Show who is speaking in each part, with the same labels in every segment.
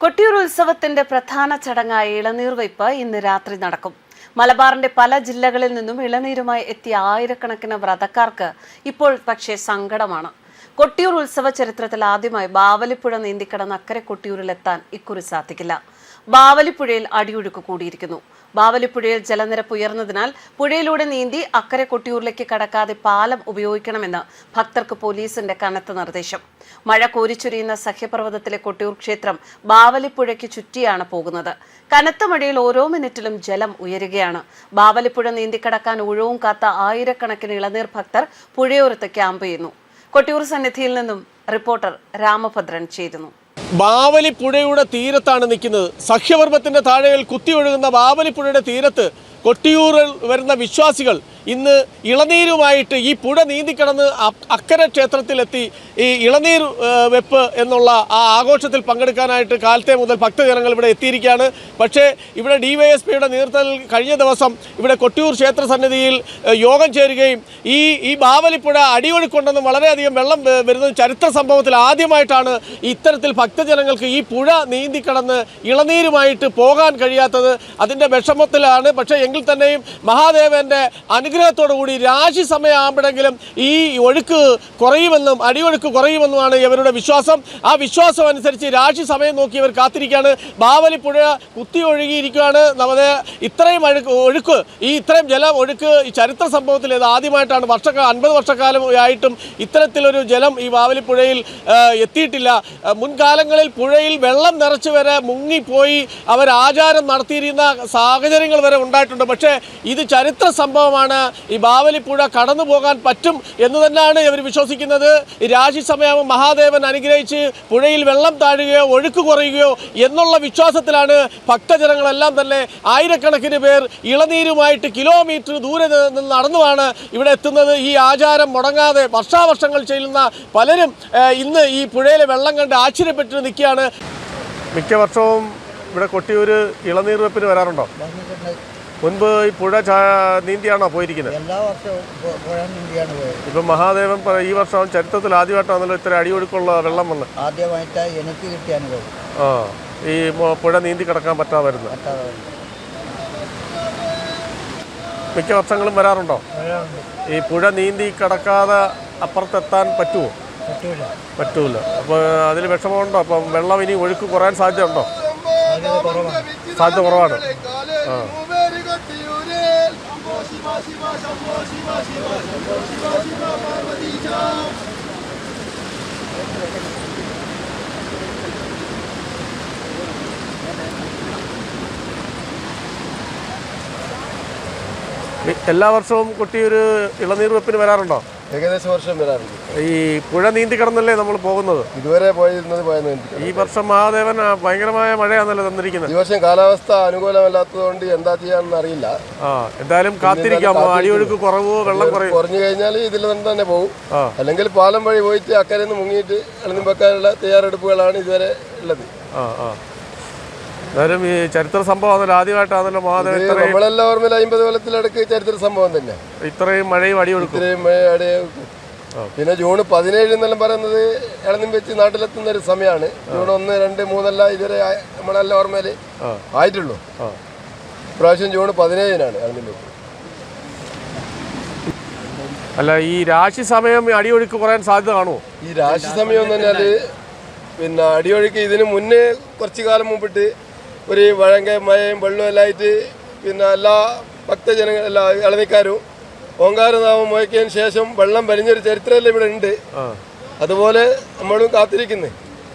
Speaker 1: കൊട്ടിയൂർ ഉത്സവത്തിന്റെ പ്രധാന ചടങ്ങായ ഇളനീർവയ്പ് ഇന്ന് രാത്രി നടക്കും. മലബാറിന്റെ പല ജില്ലകളിൽ നിന്നും ഇളനീരുമായി എത്തിയ ആയിരക്കണക്കിന് വ്രതക്കാർക്ക് ഇപ്പോൾ പക്ഷേ സങ്കടമാണ്. കൊട്ടിയൂർ ഉത്സവ ചരിത്രത്തിൽ ആദ്യമായി ബാവലിപ്പുഴ നീന്തിക്കടന്ന് അക്കരെ കൊട്ടിയൂരിലെത്താൻ ഇക്കുറി സാധിക്കില്ല. ബാവലിപ്പുഴയിൽ അടിയൊഴുക്ക് കൂടിയിരിക്കുന്നു. ബാവലിപ്പുഴയിൽ ജലനിരപ്പ് ഉയർന്നതിനാൽ പുഴയിലൂടെ നീന്തി അക്കരെ കൊട്ടിയൂരിലേക്ക് കടക്കാതെ പാലം ഉപയോഗിക്കണമെന്ന് ഭക്തർക്ക് പോലീസിന്റെ കനത്ത നിർദ്ദേശം. മഴ കോരിച്ചൊരിയുന്ന സഹ്യപർവതത്തിലെ കൊട്ടിയൂർ ക്ഷേത്രം ബാവലിപ്പുഴയ്ക്ക് ചുറ്റിയാണ് പോകുന്നത്. കനത്ത മഴയിൽ ഓരോ മിനിറ്റിലും ജലം ഉയരുകയാണ്. ബാവലിപ്പുഴ നീന്തിക്കടക്കാൻ ഉഴവും കാത്ത ആയിരക്കണക്കിന് ഇളനീർ ഭക്തർ പുഴയോരത്ത് ക്യാമ്പ് ചെയ്യുന്നു. കൊട്ടിയൂർ സന്നിധിയിൽ നിന്നും റിപ്പോർട്ടർ രാമഭദ്രൻ ചേരുന്നു.
Speaker 2: ബാവലിപ്പുഴയുടെ തീരത്താണ് നിൽക്കുന്നത്. സഖ്യപർവത്തിന്റെ താഴെയിൽ കുത്തിയൊഴുകുന്ന ബാവലിപ്പുഴയുടെ തീരത്ത് കൊട്ടിയൂരിൽ വരുന്ന വിശ്വാസികൾ ഇന്ന് ഇളനീരുമായിട്ട് ഈ പുഴ നീന്തിക്കിടന്ന് അക്കരെ ക്ഷേത്രത്തിലെത്തി ഈ ഇളനീർ വെപ്പ് എന്നുള്ള ആ ആഘോഷത്തിൽ പങ്കെടുക്കാനായിട്ട് കാലത്തെ മുതൽ ഭക്തജനങ്ങൾ ഇവിടെ എത്തിയിരിക്കുകയാണ്. പക്ഷേ ഇവിടെ ഡി വൈ എസ് പിയുടെ നേതൃത്വത്തിൽ കഴിഞ്ഞ ദിവസം ഇവിടെ കൊട്ടിയൂർ ക്ഷേത്ര സന്നിധിയിൽ യോഗം ചേരുകയും ഈ ഈ ബാവലിപ്പുഴ അടിയൊഴുക്കൊണ്ടെന്നും വളരെയധികം വെള്ളം വരുന്ന ചരിത്ര സംഭവത്തിൽ ആദ്യമായിട്ടാണ് ഇത്തരത്തിൽ ഭക്തജനങ്ങൾക്ക് ഈ പുഴ നീന്തിക്കിടന്ന് ഇളനീരുമായിട്ട് പോകാൻ കഴിയാത്തത്. അതിന്റെ വിഷമത്തിലാണ്. പക്ഷേ എങ്കിൽ തന്നെയും മഹാദേവന്റെ അനുഗ്രഹത്തോടു കൂടി രാശി സമയമാകുമ്പോഴെങ്കിലും ഈ ഒഴുക്ക് കുറയുമെന്നും അടിയൊഴുക്ക് കുറയുമെന്നുമാണ് ഇവരുടെ വിശ്വാസം. ആ വിശ്വാസം അനുസരിച്ച് രാശി സമയം നോക്കി ഇവർ കാത്തിരിക്കുകയാണ്. ബാവലി പുഴ കുത്തി ഒഴുകിയിരിക്കുകയാണ്. നമ്മുടെ ഇത്രയും അഴുക്ക് ഒഴുക്ക് ഈ ഇത്രയും ജലം ഒഴുക്ക് ഈ ചരിത്ര സംഭവത്തിൽ ഇത് ആദ്യമായിട്ടാണ്. വർഷക്കാല അൻപത് വർഷക്കാലം ആയിട്ടും ഇത്തരത്തിലൊരു ജലം ഈ ബാവലിപ്പുഴയിൽ പുഴയിൽ എത്തിയിട്ടില്ല. മുൻകാലങ്ങളിൽ പുഴയിൽ വെള്ളം നിറച്ച് വരെ മുങ്ങിപ്പോയി. അവർ ആചാരം നടത്തിയിരുന്ന സാഹചര്യങ്ങൾ വരെ ഉണ്ടായിട്ടുണ്ട്. പക്ഷേ ഇത് ചരിത്ര സംഭവമാണ്. ഈ ബാവലിപ്പുഴ കടന്നു പോകാൻ പറ്റും എന്ന് തന്നെയാണ് ഇവർ വിശ്വസിക്കുന്നത്. രാശി സമയം മഹാദേവൻ അനുഗ്രഹിച്ച് പുഴയിൽ വെള്ളം താഴുകയോ ഒഴുക്ക് കുറയുകയോ എന്നുള്ള വിശ്വാസത്തിലാണ് ഭക്തജനങ്ങളെല്ലാം തന്നെ ആയിരക്കണക്കിന് പേർ ഇളനീരുമായിട്ട് കിലോമീറ്റർ ദൂരെ നിന്ന് നടന്നുമാണ് ഇവിടെ എത്തുന്നത്. ഈ ആചാരം മുടങ്ങാതെ വർഷാവർഷങ്ങൾ ചെയ്യുന്ന പലരും ഇന്ന് ഈ പുഴയിലെ വെള്ളം കണ്ട് ആശ്ചര്യപ്പെട്ട് നിൽക്കുകയാണ്. മിക്ക വർഷവും ഇവിടെ കൊട്ടിയൂർ ഇളനീർ വെപ്പിന് വരാറുണ്ടോ? മുൻപ് ഈ പുഴ ചാ- നീന്തിയാണോ പോയിരിക്കുന്നത്?
Speaker 3: എല്ലാ വർഷവും പു- പുഴ നീന്തിയാണ് പോയത്.
Speaker 2: ഇപ്പം മഹാദേവൻ ഈ വർഷം ചരിത്രത്തിൽ ആദ്യമായിട്ടാണല്ലോ ഇത്ര അടിയൊഴുക്കുള്ള വെള്ളം വന്ന്.
Speaker 3: ആദ്യമായിട്ട് എനിക്ക് കിട്ടിയ അനുഭവം
Speaker 2: ആ ഈ പുഴ നീന്തി കിടക്കാൻ പറ്റാതെ വരുന്നത്. മിക്ക വർഷങ്ങളും വരാറുണ്ടോ? ഈ പുഴ നീന്തി കിടക്കാതെ അപ്പുറത്തെത്താൻ പറ്റുമോ
Speaker 3: പറ്റൂല.
Speaker 2: അപ്പൊ അപ്പോൾ അതിൽ വിഷമമുണ്ടോ? അപ്പം വെള്ളം ഇനി ഒഴുക്ക് കുറയാൻ സാധ്യതയുണ്ടോ?
Speaker 3: സാധ്യത ഉണ്ടോ
Speaker 2: സാധ്യത കുറവാണ്. ആ. മി- എല്ലാ വർഷവും കുട്ടി ഒരു ഇളനീർ വെപ്പിന് വരാറുണ്ടോ?
Speaker 4: ഏകദേശം വർഷം വരാറുണ്ട്.
Speaker 2: ഈ പുഴ നീന്തി കടന്നല്ലേ നമ്മൾ പോകുന്നത്?
Speaker 4: ഇതുവരെ പോയിരുന്നത്
Speaker 2: ഈ വർഷം മഹാദേവൻ ഭയങ്കരമായ മഴയാണല്ലോ തന്നിരിക്കുന്നത്.
Speaker 4: ഈ വർഷം കാലാവസ്ഥ അനുകൂലമല്ലാത്തതുകൊണ്ട് എന്താ ചെയ്യാണെന്ന് അറിയില്ല.
Speaker 2: ആ എന്തായാലും കാത്തിരിക്കാം. അടിയൊഴുക്ക് കുറവോ വെള്ളം കുറയും?
Speaker 4: കുറഞ്ഞു കഴിഞ്ഞാൽ ഇതിൽ നിന്ന് തന്നെ പോകും. അല്ലെങ്കിൽ പാലം വഴി പോയിട്ട് അക്കരെ നിന്ന് മുങ്ങിയിട്ട് എളുപ്പം വെക്കാനുള്ള തയ്യാറെടുപ്പുകളാണ് ഇതുവരെ ഉള്ളത്.
Speaker 2: ആ ആ. എന്തായാലും ഈ ചരിത്ര സംഭവം ആദ്യമായിട്ടാണല്ലോ മഹാദേവൻ
Speaker 4: ഇത്
Speaker 2: ഇത്രയും
Speaker 4: നമ്മളെല്ലാം ഓർമ്മയിൽ അമ്പത് കൊല്ലത്തിലടക്ക് ചരിത്ര സംഭവം തന്നെ.
Speaker 2: ഇത്രയും മഴയും അടിയൊഴുക്കും.
Speaker 4: ഇത്രയും മഴ അടി പിന്നെ ജൂൺ പതിനേഴ് എന്നെല്ലാം പറയുന്നത് ഇളനും വെച്ച് നാട്ടിലെത്തുന്ന ഒരു സമയമാണ് ജൂൺ ഒന്ന് രണ്ട് മൂന്നല്ല ഇതുവരെ നമ്മളെല്ലാം ഓർമ്മയിൽ ആയിട്ടുള്ളൂ. പ്രാവശ്യം ജൂൺ പതിനേഴിനാണ് ഇളനും വെച്ച്.
Speaker 2: അല്ല ഈ രാശി സമയം അടിയൊഴുക്ക് കുറയാൻ സാധ്യത കാണുമോ?
Speaker 4: ഈ രാശി സമയം എന്ന് പറഞ്ഞാൽ പിന്നെ അടിയൊഴുക്ക് ഇതിന് മുന്നേ കുറച്ച് കാലം മുമ്പിട്ട് ഒരു വഴങ്ക മഴയും വെള്ളവും എല്ലാം ആയിട്ട് പിന്നെ എല്ലാ ഭക്തജനങ്ങൾ എല്ലാ ഇളനിക്കാരും ഓങ്കാരനാമം മുഴക്കിയതിന് ശേഷം വെള്ളം വലിഞ്ഞൊരു ചരിത്രമല്ലേ ഇവിടെ ഉണ്ട്. അതുപോലെ നമ്മളും കാത്തിരിക്കുന്നു.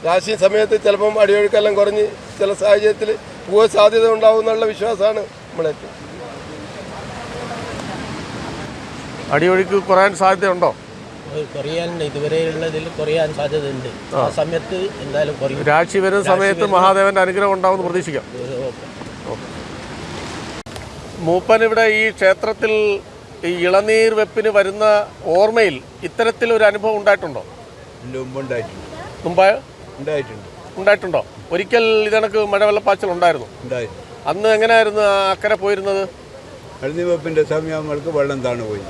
Speaker 4: രാശി സമയത്ത് ചിലപ്പം അടിയൊഴുക്കെല്ലാം കുറഞ്ഞ് ചില സാഹചര്യത്തിൽ പോകാൻ സാധ്യത ഉണ്ടാവും എന്നുള്ള വിശ്വാസമാണ് നമ്മളേറ്റവും
Speaker 2: അടിയൊഴുക്ക് കുറയാൻ സാധ്യതയുണ്ടോ?
Speaker 5: കുറയാൻ ഇതുവരെയുള്ളതിൽ കുറയാൻ സാധ്യതയുണ്ട്. ആ. സമയത്ത് എന്തായാലും കുറയും.
Speaker 2: രാശി വരുന്ന സമയത്ത് മഹാദേവന്റെ അനുഗ്രഹം ഉണ്ടാവുമെന്ന് പ്രതീക്ഷിക്കാം. മൂപ്പൻ ഇവിടെ ഈ ക്ഷേത്രത്തിൽ ഈ ഇളനീർ വെപ്പിന് വരുന്ന ഓർമ്മയിൽ ഇത്തരത്തിൽ ഒരു അനുഭവം ഉണ്ടായിട്ടുണ്ടോ?
Speaker 6: ഉണ്ടായിട്ടുണ്ട് ഉണ്ടായിട്ടുണ്ട്.
Speaker 2: ഉണ്ടായിട്ടുണ്ടോ? ഒരിക്കൽ ഇതണക്ക് മഴവെള്ളപ്പാച്ചൽ ഉണ്ടായിരുന്നു. അന്ന് എങ്ങനെയായിരുന്നു അക്കരെ പോയിരുന്നത്?
Speaker 6: അഴുന്നിവെപ്പിന്റെ സമയം നമ്മൾക്ക് വെള്ളം താണു പോയി